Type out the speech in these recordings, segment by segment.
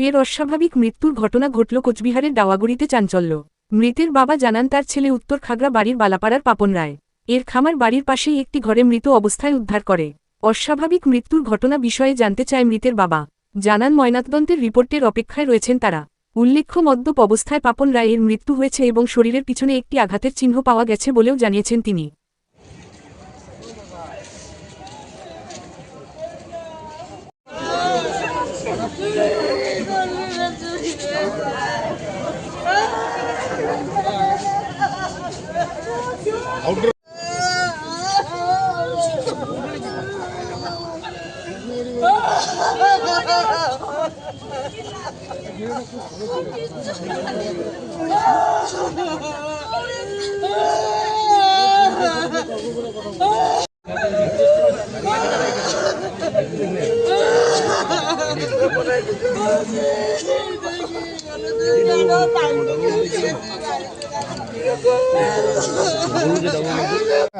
ফের অস্বাভাবিক মৃত্যুর ঘটনা ঘটল কোচবিহারের ডাওয়াগুড়িতে চাঞ্চল্য। মৃতের বাবা জানান তার ছেলে উত্তর খাগড়া বাড়ির বালাপাড়ার পাপন রায়। এর খামার বাড়ির পাশেই একটি ঘরে মৃত অবস্থায় উদ্ধার করে। অস্বাভাবিক মৃত্যুর ঘটনা বিষয়ে জানতে চায় মৃতের বাবা। জানান ময়নাতদন্তের রিপোর্টের অপেক্ষায় রয়েছেন তারা। উল্লেখ্য, মদ্যপ অবস্থায় পাপন রায়ের মৃত্যু হয়েছে এবং শরীরের পিছনে একটি আঘাতের চিহ্ন পাওয়া গেছে বলেও জানিয়েছেন তিনি। Oh,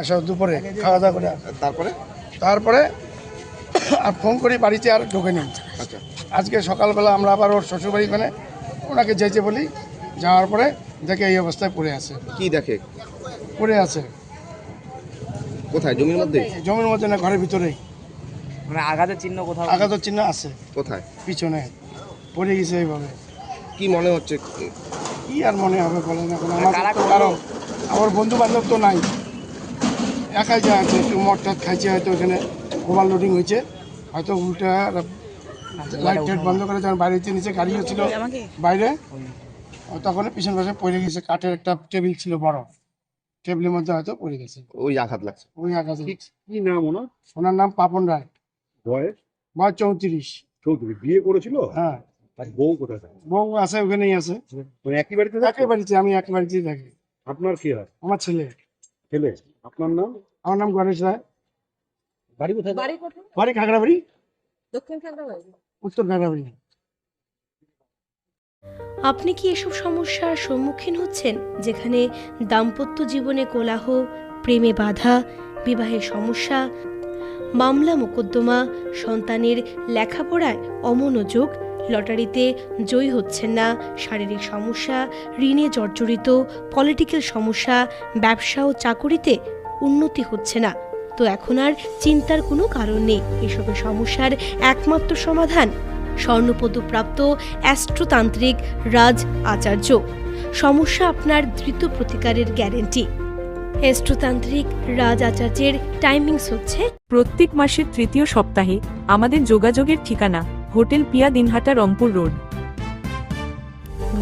আসা দুপুরে খাওয়া দাওয়া করে। তারপরে? তারপরে আর ফোন করি বাড়িতে আর ঢোকে নেই আচ্ছা। আজকে সকালবেলা আমরা আবার ওর শ্বশুরবাড়ি ওখানে ওনাকে যেতে বলি। যাওয়ার পরে দেখে এই অবস্থায় পড়ে আছে। কি দেখে? পড়ে আছে। কোথায়? জমির মধ্যে? জমির মধ্যে না ঘরের ভিতরেই। মানে আঘাতের চিহ্ন কোথাও? আঘাত চিহ্ন আছে। কোথায়? পিছনে। পড়ে গেছে এইভাবে। কি মনে হচ্ছে কি আর মনে হবে বলেন এখন? আমার কারা তো কারণ আমার বন্ধু বান্ধব তো নাই। একাই যা আছে একটু মদ টদ খাইছে হয়তো ওখানে ওভার লোডিং হয়েছে। হয়তো উল্টা লাইট টাইট বন্ধ করে যখন বাইরে নিচে গাড়িও ছিল বাইরে? তখন পিছন পাশে পড়ে গেছে কাঠের একটা টেবিল ছিল বড়। টেবিলের মধ্যে হয়তো পড়ে গেছে। ওই আঘাত লাগছে। ওই আকাশে কি নাম ওনার? ওনার নাম পাপন রায়। বয়স? বয়স চৌত্রিশ। চৌধুরী বিয়ে করেছিল? হ্যাঁ। আর বউ কোথায় থাকে? বউ আছে ওখানেই আছে। মানে একই বাড়িতে থাকে? একই বাড়িতে আমি এক বাড়িতেই থাকি। আপনার কি হয়? আমার ছেলে। ছেলে? আপনার নাম? আমার নাম গণেশ রায়। বাড়ি কোথায়? বাড়ি কোথায়? বাড়ি খাগড়াবাড়ি। দক্ষিণ খাগড়াবাড়ি। উত্তর খাগড়াবাড়ি। আপনি কি এসব সমস্যার সম্মুখীন হচ্ছেন যেখানে দাম্পত্য জীবনে কোলাহ প্রেমে বাধা বিবাহে সমস্যা মামলা মোকদ্দমা, সন্তানের লেখাপড়ায় অমনোযোগ লটারিতে জয়ী হচ্ছেন না, শারীরিক সমস্যা, ঋণে জর্জরিত, পলিটিক্যাল সমস্যা, ব্যবসা ও চাকুরিতে উন্নতি হচ্ছে না। তো এখন আর চিন্তার কোনো কারণ নেই, এসবের সমস্যার একমাত্র সমাধান স্বর্ণপদকপ্রাপ্ত অ্যাস্ট্রোতান্ত্রিক রাজ আচার্য। সমস্যা আপনার দ্রুত প্রতিকারের গ্যারেন্টি। অ্যাস্ট্রোতান্ত্রিক রাজ আচার্যের টাইমিংস হচ্ছে প্রত্যেক মাসের তৃতীয় সপ্তাহে আমাদের যোগাযোগের ঠিকানা হোটেল পিয়া দিনহাটা রংপুর রোড।